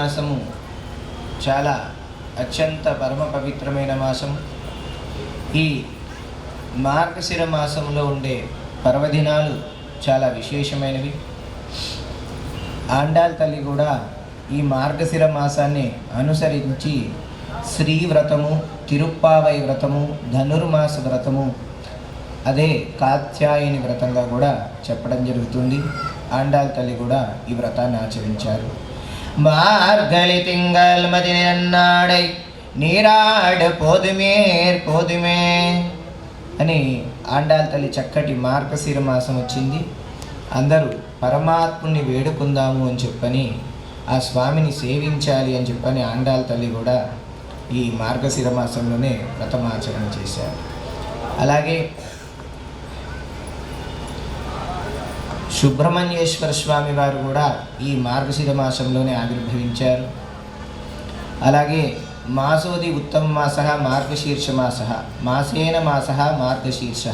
మాసము చాలా అత్యంత పరమ పవిత్రమైన మాసము. ఈ మార్గశిర మాసంలో ఉండే పర్వదినాలు చాలా విశేషమైనవి. ఆండాల్ తల్లి కూడా ఈ మార్గశిర మాసాన్ని అనుసరించి శ్రీ వ్రతము తిరుప్పావై వ్రతము ధనుర్మాస వ్రతము అదే కాత్యాయని వ్రతంగా కూడా చెప్పడం జరుగుతుంది. ఆండాల్ తల్లి కూడా ఈ వ్రతాన్ని ఆచరించారు. மார்கழி திங்கள் மதினாடை నన్నాడై నీరాడ పోదుమేర్ పోదుమే అని ఆండాల తల్లి చక్కటి మార్గశిర మాసం వచ్చింది. అందరూ పరమాత్ముని వేడుకుందాము అని చెప్పని ఆ స్వామిని సేవించాలి అని చెప్పని ఆండాల తల్లి కూడా ఈ మార్గశిర మాసంలోనే వ్రతమాచరణ చేశారు. అలాగే సుబ్రహ్మణ్యేశ్వర స్వామి వారు కూడా ఈ మార్గశిర మాసంలోనే ఆవిర్భవించారు. అలాగే మాసోది ఉత్తమ మాస మార్గశీర్ష మాస మాసేన మాస మార్గశీర్ష.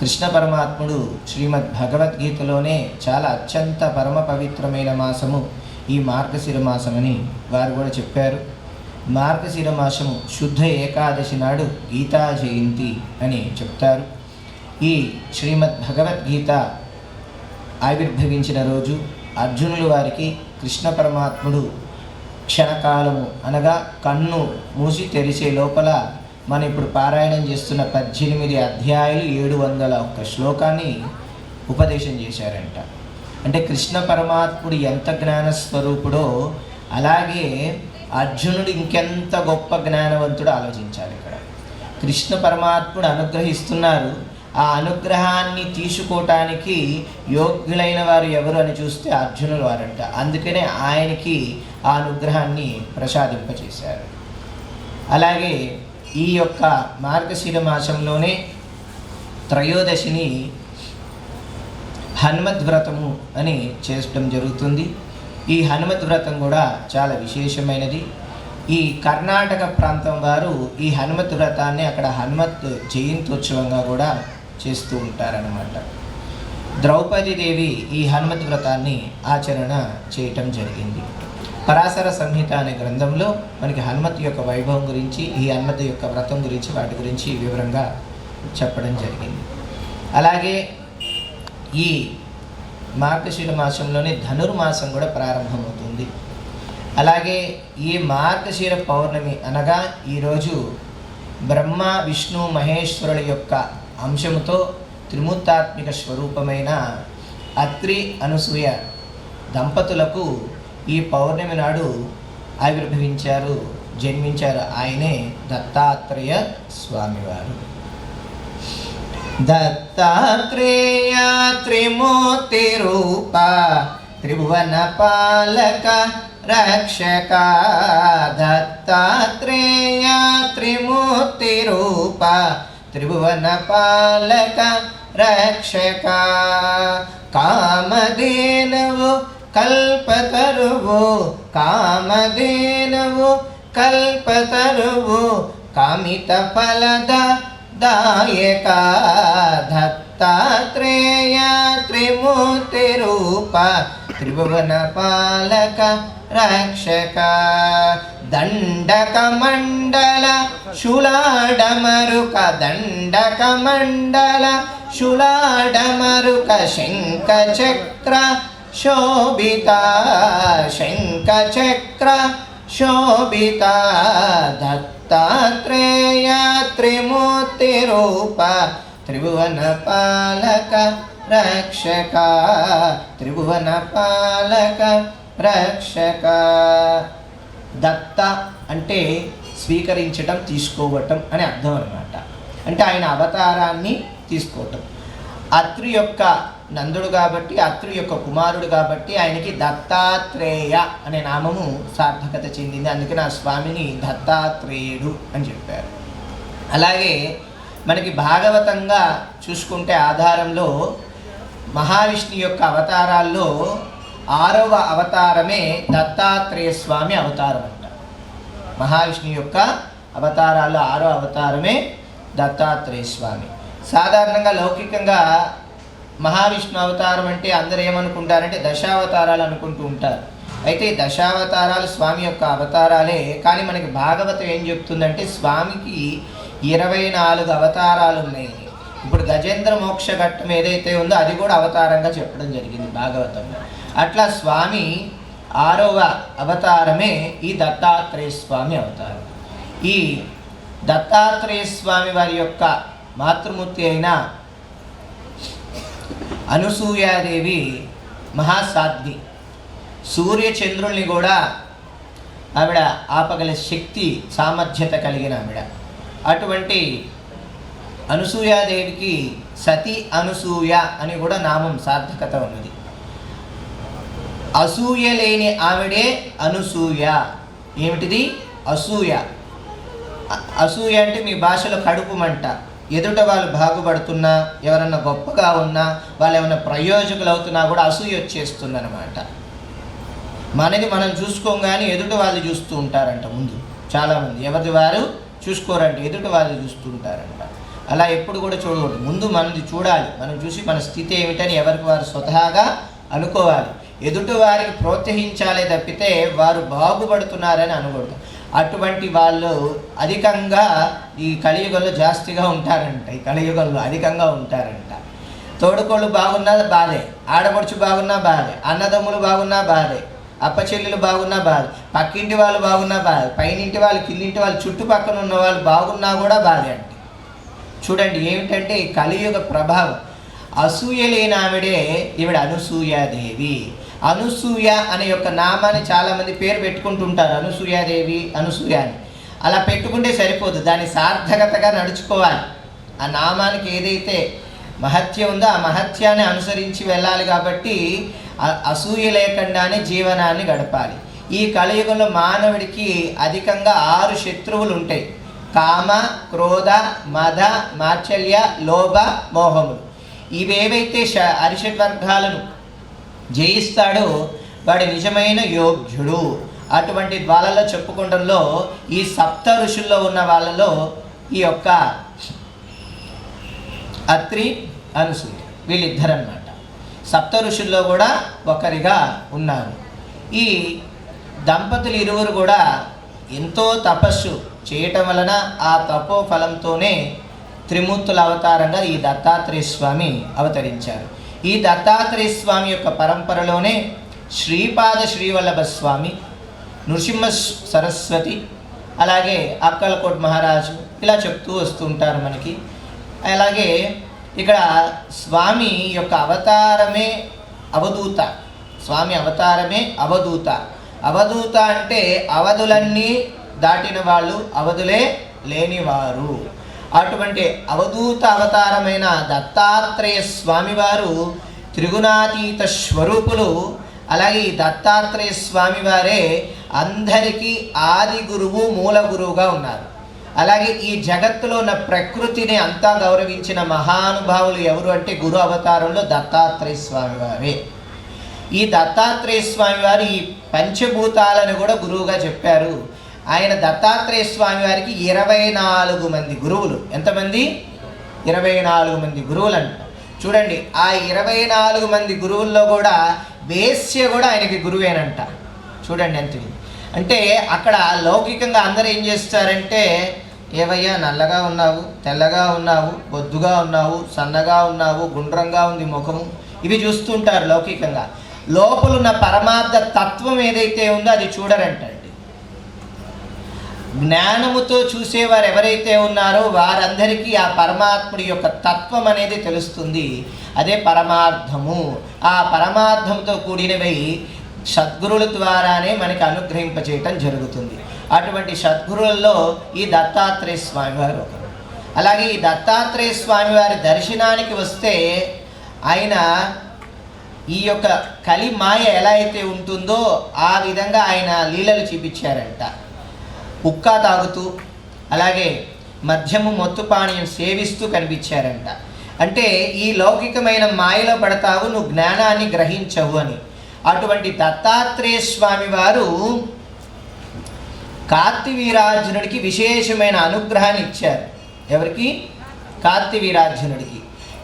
కృష్ణ పరమాత్ముడు శ్రీమద్ భగవద్గీతలోనే చాలా అత్యంత పరమ పవిత్రమైన మాసము ఈ మార్గశిర మాసమని వారు కూడా చెప్పారు. మార్గశిర మాసము శుద్ధ ఏకాదశి నాడు గీతా జయంతి అని చెప్తారు. ఈ శ్రీమద్ భగవద్గీత ఆవిర్భవించిన రోజు అర్జునులు వారికి కృష్ణ పరమాత్ముడు క్షణకాలము అనగా కన్ను మూసి తెరిచే లోపల మనం ఇప్పుడు పారాయణం చేస్తున్న పద్దెనిమిది అధ్యాయులు ఏడు వందల ఒక్క శ్లోకాన్ని ఉపదేశం చేశారంట. అంటే కృష్ణ పరమాత్ముడు ఎంత జ్ఞాన స్వరూపుడో అలాగే అర్జునుడు ఇంకెంత గొప్ప జ్ఞానవంతుడు ఆలోచించాలి ఇక్కడ. కృష్ణ పరమాత్ముడు అనుగ్రహిస్తున్నారు ఆ అనుగ్రహాన్ని తీసుకోవటానికి యోగ్యులైన వారు ఎవరు అని చూస్తే అర్జునులు వారంట. అందుకనే ఆయనకి ఆ అనుగ్రహాన్ని ప్రసాదింపచేశారు అలాగే ఈ యొక్క మార్గశిర మాసంలోనే త్రయోదశిని హనుమద్ వ్రతము అని చేసడం జరుగుతుంది. ఈ హనుమద్ వ్రతం కూడా చాలా విశేషమైనది. ఈ కర్ణాటక ప్రాంతం వారు ఈ హనుమత్ వ్రతాన్ని అక్కడ హనుమత్ జయంతోత్సవంగా కూడా చేస్తూ ఉంటారనమాట ద్రౌపది దేవి ఈ హనుమత్ వ్రతాన్ని ఆచరణ చేయటం జరిగింది. పరాశర సంహిత అనే గ్రంథంలో మనకి హనుమత్ యొక్క వైభవం గురించి ఈ హనుమత్ యొక్క వ్రతం గురించి వాటి గురించి వివరంగా చెప్పడం జరిగింది. అలాగే ఈ మార్గశిర మాసంలోనే ధనుర్మాసం కూడా ప్రారంభమవుతుంది. అలాగే ఈ మార్గశిర పౌర్ణమి అనగా ఈరోజు బ్రహ్మ విష్ణు మహేశ్వరుల యొక్క అంశముతో త్రిమూర్తాత్మిక స్వరూపమైన అత్రి అనసూయ దంపతులకు ఈ పౌర్ణమి నాడు ఆవిర్భవించారు జన్మించారు ఆయనే దత్తాత్రేయ స్వామివారు. దత్తాత్రేయ త్రిమూర్తి రూప త్రిభువన పాలక రక్షక. దత్తాత్రేయ త్రిమూర్తి రూప త్రిభువన పాలక రక్షక కామధేనువు కల్పతరువు కామధేనువు కల్పతరువు కామిత ఫలద దాయక దత్తాత్రేయ రక్షక దండకమండల శులాడమరుక దండకమండల శులాడమరుక శంఖ చక్ర శోభిత శంఖ చక్ర శోభిత దత్తాత్రేయ త్రిమూర్తి రూప త్రిభువన పాలక రక్షక త్రిభువన పాలక రక్షక దత్త అంటే స్వీకరించటం తీసుకోవటం అని అర్థం అనమాట అంటే ఆయన అవతారాన్ని తీసుకోవటం. అత్రి యొక్క నందుడు కాబట్టి అత్రి యొక్క కుమారుడు కాబట్టి ఆయనకి దత్తాత్రేయ అనే నామము సార్థకత చెందింది. అందుకే నా స్వామిని దత్తాత్రేయుడు అని చెప్పారు. అలాగే మనకి భాగవతంగా చూసుకుంటే ఆధారంలో మహావిష్ణు యొక్క అవతారాల్లో ఆరవ అవతారమే దత్తాత్రేయ స్వామి అవతారం అంట. మహావిష్ణు యొక్క అవతారాలు ఆరో అవతారమే దత్తాత్రేయ స్వామి. సాధారణంగా లౌకికంగా మహావిష్ణు అవతారం అంటే అందరు ఏమనుకుంటారంటే దశావతారాలు అనుకుంటూ ఉంటారు. అయితే ఈ దశావతారాలు స్వామి యొక్క అవతారాలే కానీ మనకి భాగవతం ఏం చెప్తుందంటే స్వామికి ఇరవై నాలుగు అవతారాలు ఉన్నాయి. ఇప్పుడు గజేంద్ర మోక్ష ఘట్టం ఏదైతే ఉందో అది కూడా అవతారంగా చెప్పడం జరిగింది భాగవతంలో. అట్లా స్వామి ఆరవ అవతారమే ఈ దత్తాత్రేయ స్వామి అవతారం. ఈ దత్తాత్రేయ స్వామి వారి యొక్క మాతృమూర్తి అయిన అనసూయాదేవి మహాసాధ్వి. సూర్య చంద్రుల్ని కూడా ఆవిడ ఆపగల శక్తి సామర్థ్యత కలిగిన ఆవిడ. అటువంటి అనసూయాదేవికి సతి అనసూయ అని కూడా నామం సార్థకత ఉన్నది. అసూయ లేని ఆవిడే అనసూయ. ఏమిటిది? అసూయ. అసూయ అంటే మీ భాషలో కడుపు మంట. ఎదుట వాళ్ళు బాగుపడుతున్నా ఎవరన్నా గొప్పగా ఉన్నా వాళ్ళు ఏమైనా ప్రయోజకులు అవుతున్నా కూడా అసూయ వచ్చేస్తుంది అనమాట మనది మనం చూసుకోగానే ఎదుట వాళ్ళు చూస్తూ ఉంటారంట ముందు. చాలామంది. ఎవరిది వారు? చూసుకోరంట. ఎదుట వాళ్ళు చూస్తూ ఉంటారంట. అలా ఎప్పుడు కూడా చూడకూడదు. ముందు మనది చూడాలి. మనం చూసి మన స్థితి ఏమిటని ఎవరికి వారు స్వతహాగా అనుకోవాలి. ఎదుటి వారికి ప్రోత్సహించాలే తప్పితే వారు బాగుపడుతున్నారని అనకూడదు. అటువంటి వాళ్ళు అధికంగా ఈ కలియుగంలో జాస్తిగా ఉంటారంట. ఈ కలియుగంలో అధికంగా ఉంటారంట. తోడుకోళ్ళు బాగున్నా బాధే. ఆడపడుచు బాగున్నా బాధే. అన్నదమ్ములు బాగున్నా బాధే. అప్పచెల్లెలు బాగున్నా బాధ. పక్కింటి వాళ్ళు బాగున్నా బాధ. పైనింటి వాళ్ళు కిందింటి వాళ్ళు చుట్టుపక్కల ఉన్న వాళ్ళు బాగున్నా కూడా బాధే అండి చూడండి ఏమిటంటే ఈ కలియుగ ప్రభావం. అసూయ లేని ఆవిడే ఈవిడ అనసూయాదేవి. అనసూయ అనే యొక్క నామాన్ని చాలామంది పేరు పెట్టుకుంటుంటారు. అనసూయాదేవి అనసూయ అని. అలా పెట్టుకుంటే సరిపోదు. దాని సార్థకతగా నడుచుకోవాలి. ఆ నామానికి ఏదైతే మహత్యం ఉందో ఆ మహత్యాన్ని అనుసరించి వెళ్ళాలి కాబట్టి అసూయ లేకుండానే జీవనాన్ని గడపాలి. ఈ కలియుగంలో మానవుడికి అధికంగా ఆరు శత్రువులు ఉంటాయి. కామ క్రోధ మద మాచల్య లోభ మోహములు. ఇవేవైతే ష అరిషడ్ వర్గాలను జయిస్తాడు వాడి నిజమైన యోగ్యుడు. అటువంటి వాళ్ళలో చెప్పుకోవడంలో ఈ సప్త ఋషుల్లో ఉన్న వాళ్ళలో ఈ యొక్క అత్రి అనసూయ వీళ్ళిద్దరు అనమాట సప్త ఋషుల్లో కూడా ఒకరిగా ఉన్నారు. ఈ దంపతులు ఇరువురు కూడా ఎంతో తపస్సు చేయటం వలన ఆ తపో ఫలంతోనే త్రిమూర్తుల అవతారంగా ఈ దత్తాత్రేయ స్వామి అవతరించారు. ఈ దత్తాత్రేయ స్వామి యొక్క పరంపరలోనే శ్రీపాద శ్రీవల్లభ స్వామి నృసింహ సరస్వతి అలాగే అక్కలకోట్ మహారాజు ఇలా చెప్తూ వస్తుంటారు మనకి. అలాగే ఇక్కడ స్వామి యొక్క అవతారమే అవధూత. స్వామి అవతారమే అవధూత. అవధూత అంటే అవధులన్నీ దాటిన వాళ్ళు అవధులే లేనివారు. అటువంటి అవధూత అవతారమైన దత్తాత్రేయ స్వామివారు త్రిగుణాతీత స్వరూపులు అలాగే ఈ దత్తాత్రేయ స్వామివారే అందరికీ ఆది గురువు మూల గురువుగా ఉన్నారు. అలాగే ఈ జగత్తులో ఉన్న ప్రకృతిని అంతా గౌరవించిన మహానుభావులు ఎవరు అంటే గురు అవతారంలో దత్తాత్రేయ స్వామివారే. ఈ దత్తాత్రేయ స్వామివారు ఈ పంచభూతాలను కూడా గురువుగా చెప్పారు. ఆయన దత్తాత్రేయ స్వామి వారికి ఇరవై నాలుగు మంది గురువులు. ఎంతమంది? ఇరవై నాలుగు మంది గురువులు అంట చూడండి ఆ ఇరవై నాలుగు మంది గురువుల్లో కూడా వేశ్య కూడా ఆయనకి గురువేనంట. చూడండి ఎంత అంటే అక్కడ లౌకికంగా అందరూ ఏం చేస్తారంటే ఏవయ్యా నల్లగా ఉన్నావు తెల్లగా ఉన్నావు బొద్దుగా ఉన్నావు సన్నగా ఉన్నావు గుండ్రంగా ఉంది ముఖము. ఇవి చూస్తుంటారు లౌకికంగా. లోపలున్న పరమార్థ తత్వం ఏదైతే ఉందో అది చూడరంటండి జ్ఞానముతో చూసేవారు ఎవరైతే ఉన్నారో వారందరికీ ఆ పరమాత్ముడి యొక్క తత్వం అనేది తెలుస్తుంది. అదే పరమార్థము. ఆ పరమార్థంతో కూడినవి సద్గురుల ద్వారానే మనకి అనుగ్రహింపచేయటం జరుగుతుంది. అటువంటి సద్గురులలో ఈ దత్తాత్రేయ స్వామివారు ఒకరు. అలాగే ఈ దత్తాత్రేయ స్వామి వారి దర్శనానికి వస్తే ఆయన ఈ యొక్క కలి మాయ ఎలా అయితే ఉంటుందో ఆ విధంగా ఆయన లీలలు చూపించారంట. హుక్కా తాగుతూ అలాగే మద్యము మత్తు పానీయం సేవిస్తూ కనిపించారంట. అంటే ఈ లౌకికమైన మాయలో పడతావు నువ్వు జ్ఞానాన్ని గ్రహించవు అని. అటువంటి దత్తాత్రేయ స్వామి వారు కార్తివీరార్జునుడికి విశేషమైన అనుగ్రహాన్ని ఇచ్చారు. ఎవరికి? కార్తివీరార్జునుడికి.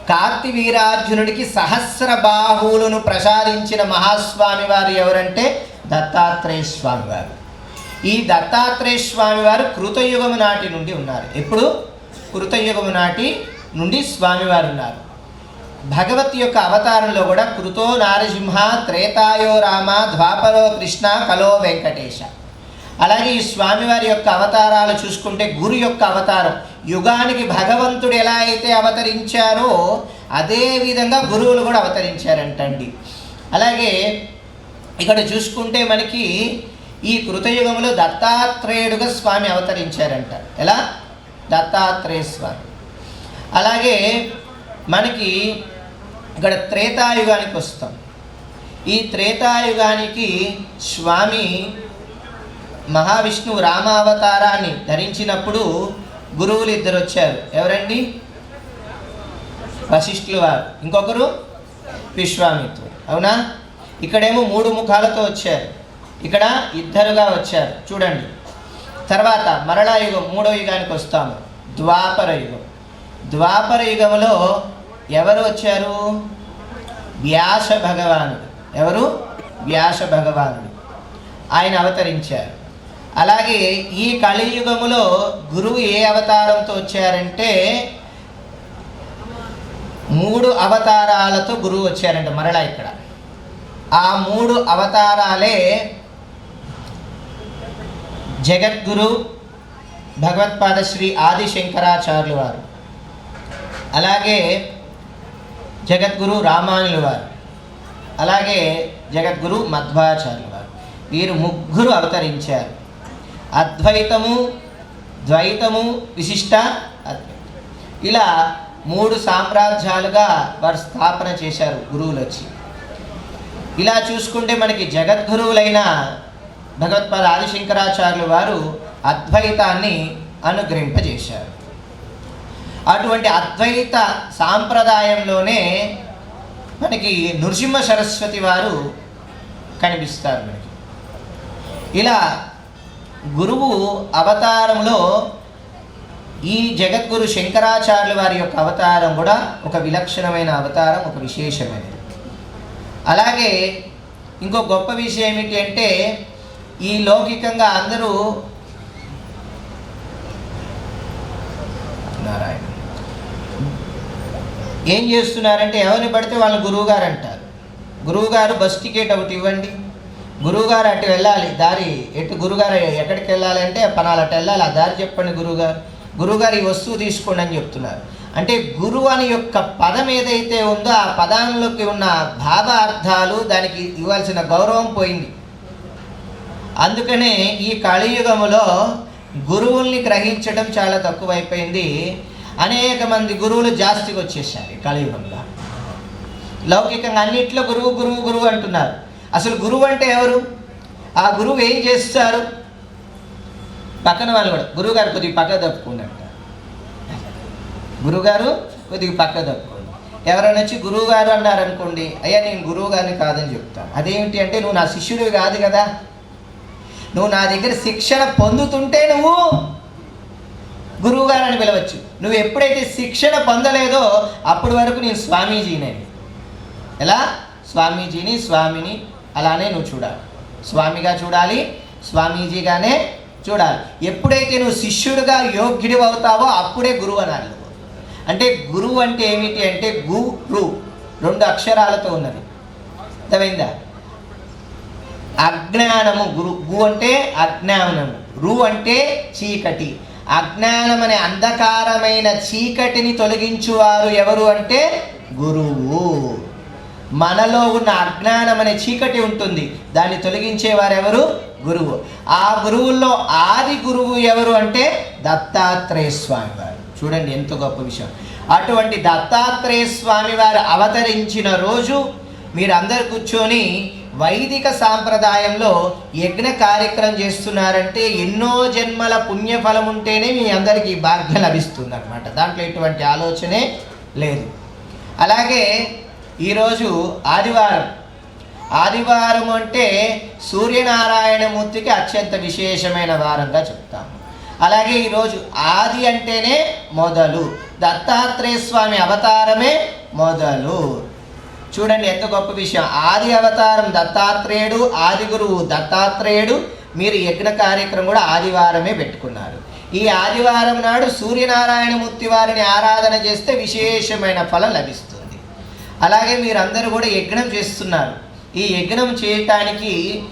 కార్తివీరార్జునుడికి సహస్ర బాహువులను ప్రసాదించిన మహాస్వామి వారు ఎవరంటే దత్తాత్రేయ స్వామి వారు. ఈ దత్తాత్రేయ స్వామి వారు కృతయుగము నాటి నుండి ఉన్నారు. ఎప్పుడు? కృతయుగము నాటి నుండి స్వామివారు ఉన్నారు. భగవత్ యొక్క అవతారంలో కూడా కృతో నారసింహ త్రేతాయో రామ ద్వాపరో కృష్ణ కలో వెంకటేశ. అలాగే ఈ స్వామివారి యొక్క అవతారాలు చూసుకుంటే గురు యొక్క అవతారం. యుగానికి భగవంతుడు ఎలా అయితే అవతరించారో అదే విధంగా గురువులు కూడా అవతరించారంటండి. అలాగే ఇక్కడ చూసుకుంటే మనకి ఈ కృతయుగంలో దత్తాత్రేయుడుగా స్వామి అవతరించారంట. ఎలా? దత్తాత్రేయ స్వామి. అలాగే మనకి ఇక్కడ త్రేతాయుగానికి వస్తాం. ఈ త్రేతాయుగానికి స్వామి మహావిష్ణువు రామావతారాన్ని ధరించినప్పుడు గురువులు ఇద్దరు వచ్చారు. ఎవరండి? వశిష్ఠులు వారు. ఇంకొకరు విశ్వామిత్రుడు. అవునా? ఇక్కడేమో మూడు ముఖాలతో వచ్చారు. ఇక్కడ ఇద్దరుగా వచ్చారు. చూడండి. తర్వాత మరళా యుగం మూడో యుగానికి వస్తాము. ద్వాపర యుగం. ద్వాపర యుగంలో ఎవరు వచ్చారు? వ్యాస భగవానుడు. ఎవరు? వ్యాస భగవానుడు. ఆయన అవతరించారు. అలాగే ఈ కలియుగములో గురువు ఏ అవతారంతో వచ్చారంటే మూడు అవతారాలతో గురువు వచ్చారంట మరలా ఇక్కడ. ఆ మూడు అవతారాలే జగద్గురు భగవత్పాద శ్రీ ఆదిశంకరాచార్యులు వారు. అలాగే జగద్గురు రామానులు వారు. అలాగే జగద్గురు మధ్వాచార్యులు వారు. వీరు ముగ్గురు అవతరించారు. అద్వైతము ద్వైతము విశిష్ట అద్వైతం. ఇలా మూడు సామ్రాజ్యాలుగా వారు స్థాపన చేశారు గురువులు వచ్చి ఇలా చూసుకుంటే మనకి జగద్గురువులైన భగవత్పాద ఆదిశంకరాచార్యులు వారు అద్వైతాన్ని అనుగ్రహింపజేశారు. అటువంటి అద్వైత సాంప్రదాయంలోనే మనకి నృసింహ సరస్వతి వారు కనిపిస్తారు మనకి. ఇలా గురువు అవతారంలో ఈ జగద్గురు శంకరాచార్యుల వారి యొక్క అవతారం కూడా ఒక విలక్షణమైన అవతారం ఒక విశేషమైనది. అలాగే ఇంకో గొప్ప విషయం ఏమిటి అంటే ఈ లౌకికంగా అందరూ నారాయణ. ఏం చేస్తున్నారంటే ఎవరిని పడితే వాళ్ళ గురువుగారు అంటారు. గురువుగారు బస్ టికెట్ ఒకటి ఇవ్వండి. గురువుగారు అటు వెళ్ళాలి దారి ఎటు గురుగారు ఎక్కడికి వెళ్ళాలి అంటే పనాలు అటు వెళ్ళాలి ఆ దారి చెప్పండి గురువుగారు. గురువుగారు ఈ వస్తువు తీసుకోండి అని చెప్తున్నారు. అంటే గురువు అని యొక్క పదం ఏదైతే ఉందో ఆ పదంలోకి ఉన్న భావ అర్థాలు దానికి ఇవ్వాల్సిన గౌరవం పోయింది. అందుకనే ఈ కలియుగములో గురువుల్ని గ్రహించడం చాలా తక్కువైపోయింది. అనేక మంది గురువులు జాస్తిగా వచ్చేసారు ఈ కలియుగంలో. లౌకికంగా అన్నిట్లో గురువు గురువు గురువు అంటున్నారు. అసలు గురువు అంటే ఎవరు? ఆ గురువు ఏం చేస్తారు? పక్కన వాళ్ళు కూడా గురువుగారు కొద్దిగా పక్క తప్పుకోండి అంటారు. గురువుగారు కొద్దిగా పక్క తప్పుకోండి. ఎవరైనా వచ్చి గురువుగారు అన్నారు అనుకోండి అయ్యా నేను గురువు గారిని కాదని చెప్తాను. అదేమిటి అంటే నువ్వు నా శిష్యుడివి కాదు కదా. నువ్వు నా దగ్గర శిక్షణ పొందుతుంటే నువ్వు గురువుగారని పిలవచ్చు. నువ్వు ఎప్పుడైతే శిక్షణ పొందలేదో అప్పటి వరకు నేను స్వామీజీనే. ఎలా? స్వామీజీని స్వామిని అలానే నువ్వు చూడాలి. స్వామిగా చూడాలి స్వామీజీగానే చూడాలి. ఎప్పుడైతే నువ్వు శిష్యుడిగా యోగ్యుడి అవుతావో అప్పుడే గురువు అనాలి అంటే గురువు అంటే ఏమిటి అంటే గు రు రెండు అక్షరాలతో ఉన్నది. అర్థమైందా? అజ్ఞానము గురు గు అంటే అజ్ఞానము రు అంటే చీకటి. అజ్ఞానం అనే అంధకారమైన చీకటిని తొలగించువారు ఎవరు అంటే గురువు. మనలో ఉన్న అజ్ఞానం అనే చీకటి ఉంటుంది. దాన్ని తొలగించేవారు ఎవరు? గురువు. ఆ గురువుల్లో ఆది గురువు ఎవరు అంటే దత్తాత్రేయ స్వామి వారు. చూడండి ఎంత గొప్ప విషయం. అటువంటి దత్తాత్రేయ స్వామి వారు అవతరించిన రోజు మీరందరు కూర్చొని వైదిక సాంప్రదాయంలో యజ్ఞ కార్యక్రమం చేస్తున్నారంటే ఎన్నో జన్మల పుణ్యఫలం ఉంటేనే మీ అందరికీ ఈ భాగ్యం లభిస్తుంది అనమాట దాంట్లో ఎటువంటి ఆలోచనే లేదు. అలాగే ఈరోజు ఆదివారం. ఆదివారం అంటే సూర్యనారాయణమూర్తికి అత్యంత విశేషమైన వారంగా చెప్తాము. అలాగే ఈరోజు ఆది అంటేనే మొదలు. దత్తాత్రేయ స్వామి అవతారమే మొదలు. చూడండి ఎంత గొప్ప విషయం. ఆది అవతారం దత్తాత్రేయుడు ఆది గురువు దత్తాత్రేయుడు మీరు యజ్ఞ కార్యక్రమం కూడా ఆదివారమే పెట్టుకున్నారు. ఈ ఆదివారం నాడు సూర్యనారాయణమూర్తి వారిని ఆరాధన చేస్తే విశేషమైన ఫలం లభిస్తుంది. అలాగే మీరందరూ కూడా యజ్ఞం చేస్తున్నారు. ఈ యజ్ఞం చేయటానికి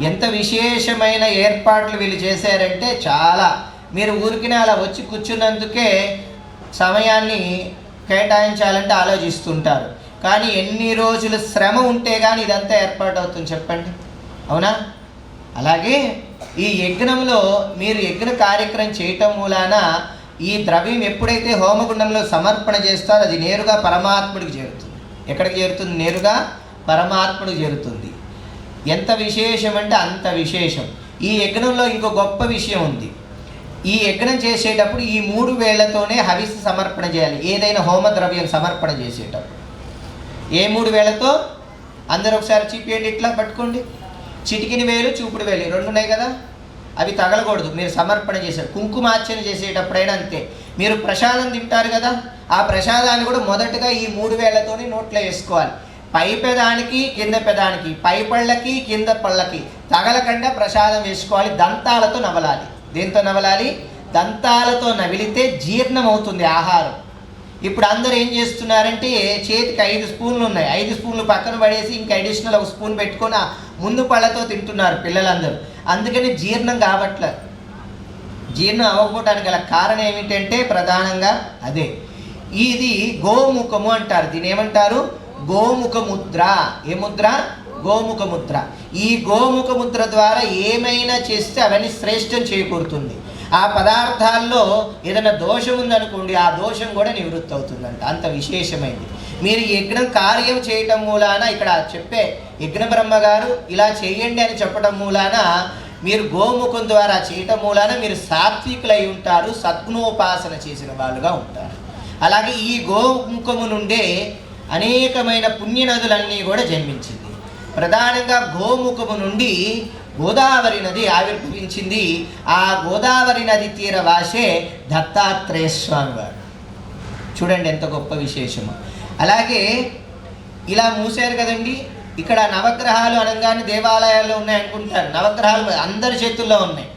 ఎంత విశేషమైన ఏర్పాట్లు వీళ్ళు చేశారంటే చాలా. మీరు ఊరికినే అలా వచ్చి కూర్చున్నందుకే సమయాన్ని కేటాయించాలంటే ఆలోచిస్తుంటారు. కానీ ఎన్ని రోజులు శ్రమ ఉంటే కానీ ఇదంతా ఏర్పాటు అవుతుంది చెప్పండి. అవునా? అలాగే ఈ యజ్ఞంలో మీరు యజ్ఞ కార్యక్రమం చేయటం మూలాన ఈ ద్రవ్యం ఎప్పుడైతే హోమగుండంలో సమర్పణ చేస్తారో అది నేరుగా పరమాత్ముడికి చేరుతుంది. ఎక్కడికి చేరుతుంది? నేరుగా పరమాత్ముడికి చేరుతుంది. ఎంత విశేషం అంటే అంత విశేషం. ఈ యజ్ఞంలో ఇంకో గొప్ప విషయం ఉంది. ఈ యజ్ఞం చేసేటప్పుడు ఈ మూడు వేళ్ళతోనే హవిస్సు సమర్పణ చేయాలి. ఏదైనా హోమ ద్రవ్యం సమర్పణ చేసేటప్పుడు. ఏ మూడు వేలతో అందరూ ఒకసారి చీపియండి ఇట్లా పట్టుకోండి. చిటికిన వేలు చూపుడు వేలు రెండు ఉన్నాయి కదా? అవి తగలకూడదు. మీరు సమర్పణ చేశారు. కుంకుమార్చన చేసేటప్పుడైనా అంతే. మీరు ప్రసాదం తింటారు కదా? ఆ ప్రసాదాన్ని కూడా మొదటగా ఈ మూడు వేలతోని నోట్లో వేసుకోవాలి. పై పెదానికి కింద పెదానికి పై పళ్ళకి కింద పళ్ళకి తగలకుండా ప్రసాదం వేసుకోవాలి. దంతాలతో నవలాలి. దేంతో నవలాలి? దంతాలతో నవిలితే జీర్ణం అవుతుంది ఆహారం. ఇప్పుడు అందరూ ఏం చేస్తున్నారంటే చేతికి ఐదు స్పూన్లు ఉన్నాయి. ఐదు స్పూన్లు పక్కన పడేసి ఇంకా అడిషనల్ ఒక స్పూన్ పెట్టుకొని ముందు పళ్ళతో తింటున్నారు పిల్లలందరూ. అందుకని జీర్ణం కావట్లేదు జీర్ణం అవ్వకపోవడానికి గల కారణం ఏమిటంటే ప్రధానంగా అదే. ఇది గోముఖము అంటారు. దీని ఏమంటారు? గోముఖ ముద్ర ఏ ముద్ర? గోముఖ ముద్ర ఈ గోముఖ ముద్ర ద్వారా ఏమైనా చేస్తే అవన్నీ శ్రేష్టం చేకూరుతుంది. ఆ పదార్థాల్లో ఏదైనా దోషం ఉందనుకోండి ఆ దోషం కూడా నివృత్తి అవుతుందంట. అంత విశేషమైంది. మీరు యజ్ఞం కార్యం చేయటం మూలాన ఇక్కడ చెప్పే యజ్ఞ బ్రహ్మ గారు ఇలా చేయండి అని చెప్పడం మూలాన మీరు గోముఖం ద్వారా చేయటం మూలాన మీరు సాత్వికులై ఉంటారు సద్గుణోపాసన చేసిన వాళ్ళుగా ఉంటారు. అలాగే ఈ గోముఖము నుండే అనేకమైన పుణ్యనదులన్నీ కూడా జన్మించింది. ప్రధానంగా గోముఖము నుండి గోదావరి నది ఆవిర్భవించింది. ఆ గోదావరి నది తీర వాసే దత్తాత్రేయ స్వామి వారు చూడండి ఎంత గొప్ప విశేషము. అలాగే ఇలా మూసారు కదండి. ఇక్కడ నవగ్రహాలు అనగానే దేవాలయాల్లో ఉన్నాయనుకుంటారు. నవగ్రహాలు అందరి చేతుల్లో ఉన్నాయి.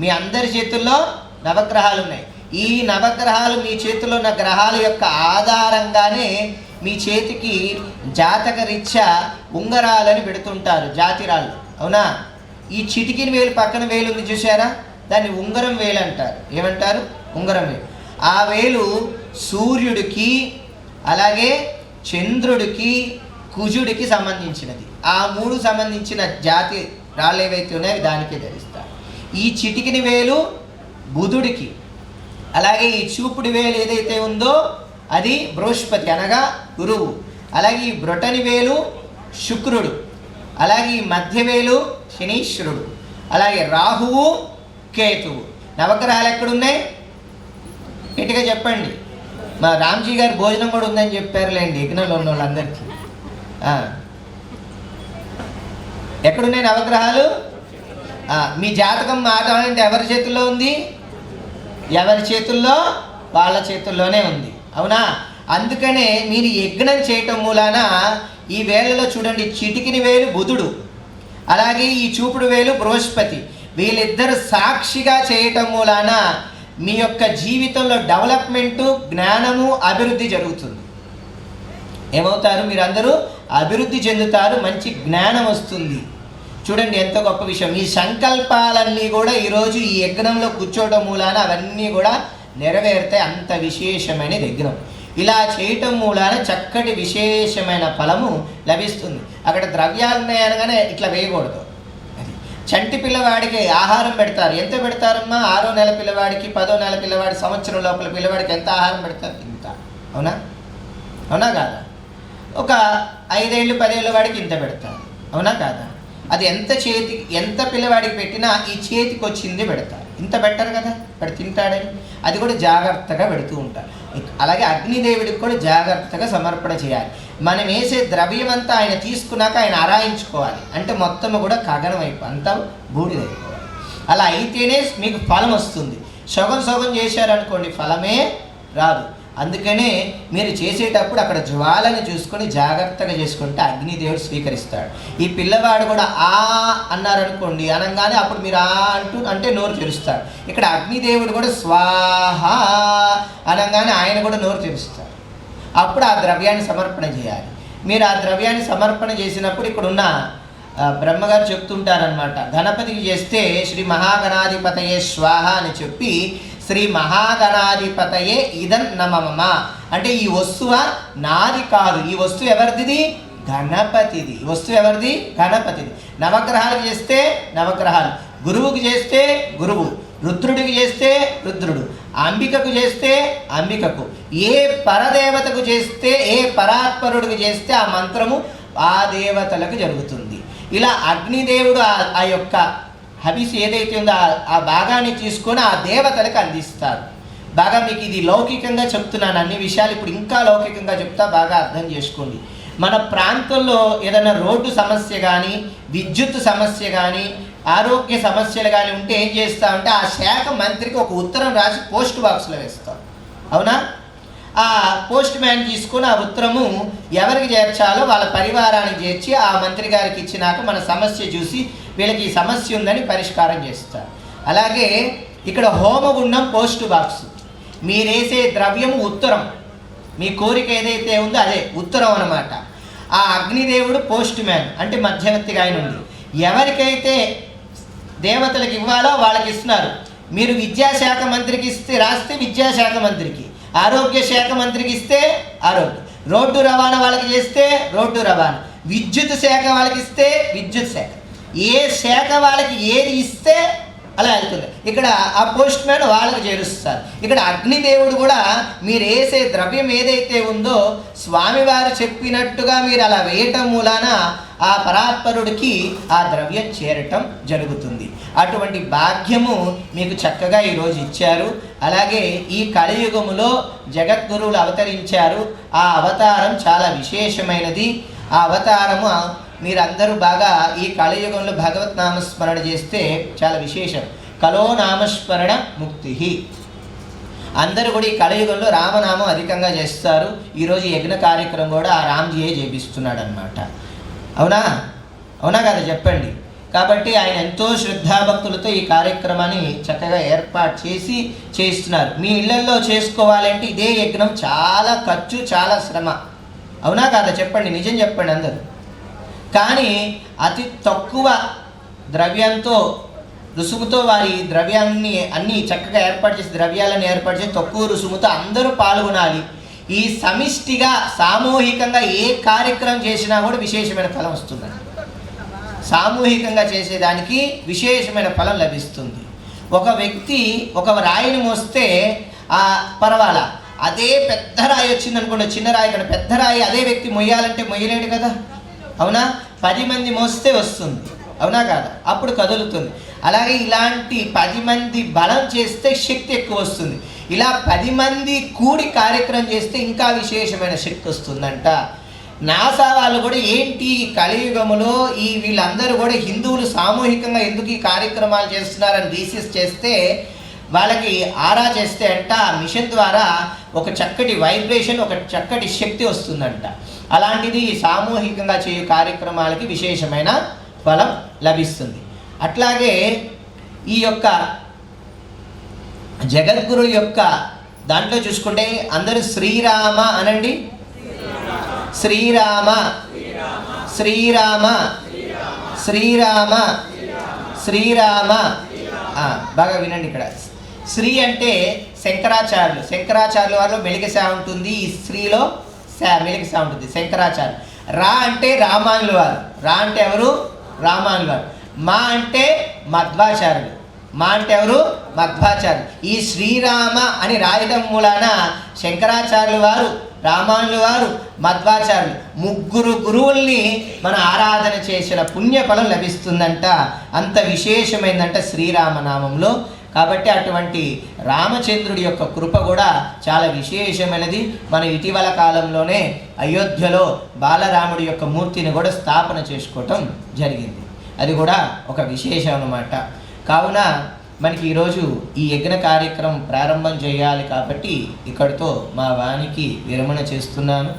మీ అందరి చేతుల్లో నవగ్రహాలు ఉన్నాయి. ఈ నవగ్రహాలు మీ చేతిలో ఉన్న గ్రహాల యొక్క ఆధారంగానే మీ చేతికి జాతక రీత్యా ఉంగరాలని పెడుతుంటారు జాతిరాళ్ళు. అవునా? ఈ చిటికిన వేలు పక్కన వేలు ఉంది చూసారా దాన్ని ఉంగరం వేలు అంటారు. ఏమంటారు? ఉంగరం వేలు. ఆ వేలు సూర్యుడికి అలాగే చంద్రుడికి కుజుడికి సంబంధించినది. ఆ మూడు సంబంధించిన జాతి రాళ్ళు ఏవైతే ఉన్నాయో అవి దానికే ధరిస్తారు. ఈ చిటికిని వేలు బుధుడికి అలాగే ఈ చూపుడు వేలు ఏదైతే ఉందో అది బృహస్పతి అనగా గురువు. అలాగే ఈ బ్రొటని వేలు శుక్రుడు. అలాగే ఈ మధ్య వేలు శనీశ్వరుడు. అలాగే రాహువు కేతువు. నవగ్రహాలు ఎక్కడున్నాయి? ఇటుగా చెప్పండి. మా రామ్జీ గారి భోజనం కూడా ఉందని చెప్పారులేండి యజ్ఞంలో ఉన్న వాళ్ళందరికీ ఎక్కడున్నాయి నవగ్రహాలు? మీ జాతకం మాట్లాడాలంటే ఎవరి చేతుల్లో ఉంది? ఎవరి చేతుల్లో? వాళ్ళ చేతుల్లోనే ఉంది. అవునా? అందుకనే మీరు యజ్ఞం చేయటం మూలాన ఈ వేళలో చూడండి చిటికిని వేలు బుధుడు. అలాగే ఈ చూపుడు వేలు బృహస్పతి. వీళ్ళిద్దరు సాక్షిగా చేయటం మూలాన మీ యొక్క జీవితంలో డెవలప్మెంటు జ్ఞానము అభివృద్ధి జరుగుతుంది. ఏమవుతారు? మీరందరూ అభివృద్ధి చెందుతారు మంచి జ్ఞానం వస్తుంది. చూడండి ఎంత గొప్ప విషయం. ఈ సంకల్పాలన్నీ కూడా ఈరోజు ఈ యజ్ఞంలో కూర్చోవడం మూలాన అవన్నీ కూడా నెరవేరుతాయి. అంత విశేషమైన యజ్ఞం. ఇలా చేయటం మూలాన చక్కటి విశేషమైన ఫలము లభిస్తుంది. అక్కడ ద్రవ్యాలు ఉన్నాయనగానే ఇట్లా వేయకూడదు. అది చంటి పిల్లవాడికి ఆహారం పెడతారు. ఎంత పెడతారమ్మా? ఆరో నెల పిల్లవాడికి పదో నెల పిల్లవాడి సంవత్సరం లోపల పిల్లవాడికి ఎంత ఆహారం పెడతారు? ఇంత. అవునా? అవునా కాదా? ఒక ఐదేళ్ళు పదేళ్ళ వాడికి ఇంత పెడతారు. అవునా కాదా? అది ఎంత చేతి ఎంత పిల్లవాడికి పెట్టినా ఈ చేతికి వచ్చింది పెడతారు. ఇంత పెట్టరు కదా? వాడు తింటాడని. అది కూడా జాగ్రత్తగా పెడుతూ ఉంటారు. అలాగే అగ్నిదేవుడికి కూడా జాగ్రత్తగా సమర్పణ చేయాలి. మనం వేసే ద్రవ్యం అంతా ఆయన తీసుకున్నాక ఆయన ఆరాయించుకోవాలి. అంటే మొత్తం కూడా కగనం అయిపో అంతా బూడిదైపోవాలి అలా అయితేనే మీకు ఫలం వస్తుంది. సగం సగం చేశారనుకోండి ఫలమే రాదు. అందుకనే మీరు చేసేటప్పుడు అక్కడ జ్వాలని చూసుకొని జాగ్రత్తగా చేసుకుంటే అగ్నిదేవుడు స్వీకరిస్తాడు. ఈ పిల్లవాడు కూడా ఆ అన్నారనుకోండి అనగానే అప్పుడు మీరు ఆ అంటూ అంటే నోరు తెరుస్తాడు ఇక్కడ అగ్నిదేవుడు కూడా స్వాహ అనగానే ఆయన కూడా నోరు తెరుస్తాడు అప్పుడు ఆ ద్రవ్యాన్ని సమర్పణ చేయాలి. మీరు ఆ ద్రవ్యాన్ని సమర్పణ చేసినప్పుడు ఇక్కడున్న బ్రహ్మగారు చెప్తుంటారనమాట గణపతికి చేస్తే శ్రీ మహాగణాధిపతయే స్వాహ అని చెప్పి శ్రీ మహాగణాధిపతయే ఇదం నమమ అంటే ఈ వస్తువ నాది కాదు. ఈ వస్తువు ఎవరిది గణపతిది. ఈ వస్తువు ఎవరిది? గణపతిది. నవగ్రహాలు చేస్తే నవగ్రహాలు. గురువుకు చేస్తే గురువు. రుద్రుడికి చేస్తే రుద్రుడు. అంబికకు చేస్తే అంబికకు. ఏ పరదేవతకు చేస్తే ఏ పరాత్పరుడికి చేస్తే ఆ మంత్రము ఆ దేవతలకు జరుగుతుంది. ఇలా అగ్నిదేవుడు ఆ యొక్క హబీస్ ఏదైతే ఉందో ఆ- ఆ భాగాన్ని తీసుకొని ఆ దేవతలకు అందిస్తారు బాగా మీకు ఇది లౌకికంగా చెప్తున్నాను. అన్ని విషయాలు ఇప్పుడు ఇంకా లౌకికంగా చెప్తా బాగా అర్థం చేసుకోండి. మన ప్రాంతంలో ఏదైనా రోడ్డు సమస్య కానీ విద్యుత్ సమస్య కానీ ఆరోగ్య సమస్యలు కానీ ఉంటే ఏం చేస్తామంటే ఆ శాఖ మంత్రికి ఒక ఉత్తరం రాసి పోస్ట్ బాక్స్లో వేస్తాం. అవునా? ఆ పోస్ట్ మ్యాన్ తీసుకుని ఆ ఉత్తరము ఎవరికి చేర్చాలో వాళ్ళ పరివారానికి చేర్చి ఆ మంత్రి గారికి ఇచ్చినాక మన సమస్య చూసి వీళ్ళకి ఈ సమస్య ఉందని పరిష్కారం చేస్తారు. అలాగే ఇక్కడ హోమగుండం పోస్ట్ బాక్స్. మీరేసే ద్రవ్యము ఉత్తరం. మీ కోరిక ఏదైతే ఉందో అదే ఉత్తరం అన్నమాట. ఆ అగ్నిదేవుడు పోస్ట్ మ్యాన్ అంటే మధ్యవర్తిగా ఆయన ఉంది. ఎవరికైతే దేవతలకు ఇవ్వాలో వాళ్ళకి ఇస్తున్నారు. మీరు విద్యాశాఖ మంత్రికి ఇస్తే రాస్తే విద్యాశాఖ మంత్రికి. ఆరోగ్య శాఖ మంత్రికి ఇస్తే ఆరోగ్య. రోడ్డు రవాణా వాళ్ళకి చేస్తే రోడ్డు రవాణా. విద్యుత్ శాఖ వాళ్ళకి ఇస్తే విద్యుత్ శాఖ. ఏ శాఖ వాళ్ళకి ఏది ఇస్తే అలా వెళ్తుంది. ఇక్కడ ఆ పోస్ట్ మ్యాన్ వాళ్ళకి చేరుస్తారు. ఇక్కడ అగ్నిదేవుడు కూడా మీరు వేసే ద్రవ్యం ఏదైతే ఉందో స్వామివారు చెప్పినట్టుగా మీరు అలా వేయటం మూలాన ఆ పరాత్పరుడికి ఆ ద్రవ్యం చేరటం జరుగుతుంది. అటువంటి భాగ్యము మీకు చక్కగా ఈరోజు ఇచ్చారు. అలాగే ఈ కలియుగములో జగద్గురువులు అవతరించారు. ఆ అవతారం చాలా విశేషమైనది. ఆ అవతారము మీరందరూ బాగా ఈ కళయుగంలో భగవత్ నామస్మరణ చేస్తే చాలా విశేషం. కలో నామస్మరణ ముక్తి అందరూ కూడా ఈ కళయుగంలో రామనామం అధికంగా చేస్తారు. ఈరోజు యజ్ఞ కార్యక్రమం కూడా ఆ రామ్జీయే చేపిస్తున్నాడు అనమాట అవునా? అవునా కదా? చెప్పండి. కాబట్టి ఆయన ఎంతో శ్రద్ధాభక్తులతో ఈ కార్యక్రమాన్ని చక్కగా ఏర్పాటు చేసి చేస్తున్నారు మీ ఇళ్ళలో చేసుకోవాలంటే ఇదే యజ్ఞం చాలా ఖర్చు చాలా శ్రమ. అవునా కాదా? చెప్పండి. నిజం చెప్పండి అందరూ. కానీ అతి తక్కువ ద్రవ్యంతో రుసుముతో వారి ద్రవ్యాన్ని అన్ని చక్కగా ఏర్పాటు చేసి ద్రవ్యాలను ఏర్పాటు చేసి తక్కువ రుసుముతో అందరూ పాల్గొనాలి. ఈ సమిష్టిగా సామూహికంగా ఏ కార్యక్రమం చేసినా కూడా విశేషమైన ఫలం వస్తుందండి సామూహికంగా చేసేదానికి విశేషమైన ఫలం లభిస్తుంది. ఒక వ్యక్తి ఒక రాయిని మోస్తే ఆ పర్వాలా. అదే పెద్ద రాయి వచ్చిందనుకోండి చిన్న రాయి కానీ పెద్ద రాయి అదే వ్యక్తి మొయ్యాలంటే మొయ్యలేడు కదా. అవునా? పది మంది మోస్తే వస్తుంది. అవునా కాదా? అప్పుడు కదులుతుంది. అలాగే ఇలాంటి పది మంది బలం చేస్తే శక్తి ఎక్కువ వస్తుంది. ఇలా పది మంది కూడి కార్యక్రమం చేస్తే ఇంకా విశేషమైన శక్తి వస్తుందంట. నాసా వాళ్ళు కూడా ఏంటి ఈ కలియుగములో ఈ వీళ్ళందరూ కూడా హిందువులు సామూహికంగా ఎందుకు ఈ కార్యక్రమాలు చేస్తున్నారని రీసెస్ చేస్తే వాళ్ళకి ఆరా చేస్తే అంట ఆ మిషన్ ద్వారా ఒక చక్కటి వైబ్రేషన్ ఒక చక్కటి శక్తి వస్తుందంట. అలాంటిది సామూహికంగా చేయు కార్యక్రమాలకి విశేషమైన ఫలం లభిస్తుంది. అట్లాగే ఈ యొక్క జగద్గురు యొక్క దాంట్లో చూసుకుంటే అందరూ శ్రీరామ అనండి? శ్రీరామ. శ్రీరామ. శ్రీరామ. శ్రీరామ. బాగా వినండి ఇక్కడ. శ్రీ అంటే శంకరాచార్యులు. శంకరాచార్యుల వారిలో మెలిగసా ఉంటుంది. ఈ స్త్రీలో సా ఉంటుంది. రా అంటే రామానులు వారు. రా అంటే ఎవరు? రామానులు వారు. మా అంటే మధ్వాచార్యులు. మా అంటే ఎవరు? మధ్వాచార్యులు. ఈ శ్రీరామ అని రాయడం మూలాన శంకరాచార్యుల వారు రామానులు వారు మధ్వాచార్యులు. ముగ్గురు గురువుల్ని మన ఆరాధన చేసిన పుణ్యఫలం లభిస్తుందంట. అంత విశేషమైందంట శ్రీరామనామంలో. కాబట్టి అటువంటి రామచంద్రుడి యొక్క కృప కూడా చాలా విశేషమైనది. మనం ఇటీవల కాలంలోనే అయోధ్యలో బాలరాముడి యొక్క మూర్తిని కూడా స్థాపన చేసుకోవటం జరిగింది. అది కూడా ఒక విశేషం అనమాట కావున మనకి ఈరోజు ఈ యజ్ఞ కార్యక్రమం ప్రారంభం చేయాలి కాబట్టి ఇక్కడితో మా వానికి విరమణ చేస్తున్నాను.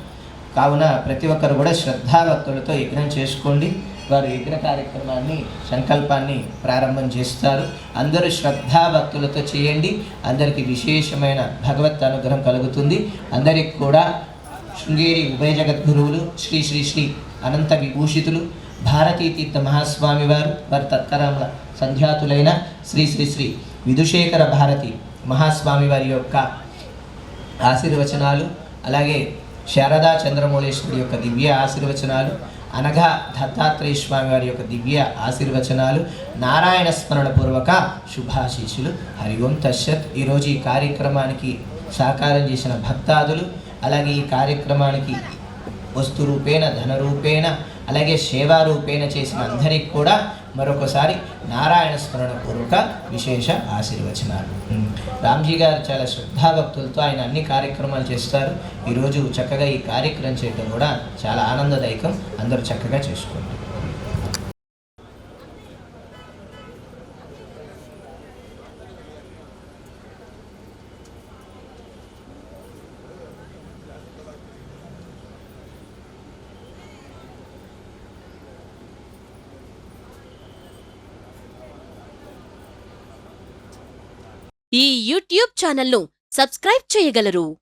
కావున ప్రతి ఒక్కరు కూడా శ్రద్ధాభక్తులతో యజ్ఞం చేసుకోండి. వారు యజ్ఞ కార్యక్రమాన్ని సంకల్పాన్ని ప్రారంభం చేస్తారు. అందరూ శ్రద్ధాభక్తులతో చేయండి. అందరికీ విశేషమైన భగవత్ అనుగ్రహం కలుగుతుంది. అందరికి కూడా శృంగేరి ఉభయ జగద్గురువులు శ్రీ శ్రీ శ్రీ అనంత విభూషితులు భారతీ తీర్థ మహాస్వామి వారు వారి తత్కరాముల సంధ్యాతులైన శ్రీ శ్రీ శ్రీ విధుశేఖర భారతి మహాస్వామి వారి యొక్క ఆశీర్వచనాలు అలాగే శారదా చంద్రమౌళేశ్వరి యొక్క దివ్య ఆశీర్వచనాలు అనగా దత్తాత్రేయ స్వామి వారి యొక్క దివ్య ఆశీర్వచనాలు నారాయణ స్మరణ పూర్వక శుభాశీషులు హరి ఓం తశ్యత్ ఈరోజు ఈ కార్యక్రమానికి సహకారం చేసిన భక్తాదులు అలాగే ఈ కార్యక్రమానికి వస్తు రూపేణ ధన రూపేణ అలాగే సేవా రూపేణ చేసిన అందరికి కూడా మరొకసారి నారాయణ స్మరణ పూర్వక విశేష ఆశీర్వచనాలు. రామ్జీ గారు చాలా శ్రద్ధాభక్తులతో ఆయన అన్ని కార్యక్రమాలు చేస్తారు. ఈరోజు చక్కగా ఈ కార్యక్రమం చేయడం కూడా చాలా ఆనందదాయకం. అందరూ చక్కగా చేసుకోండి. ఈ యూట్యూబ్ ఛానల్ను సబ్స్క్రైబ్ చేయగలరు.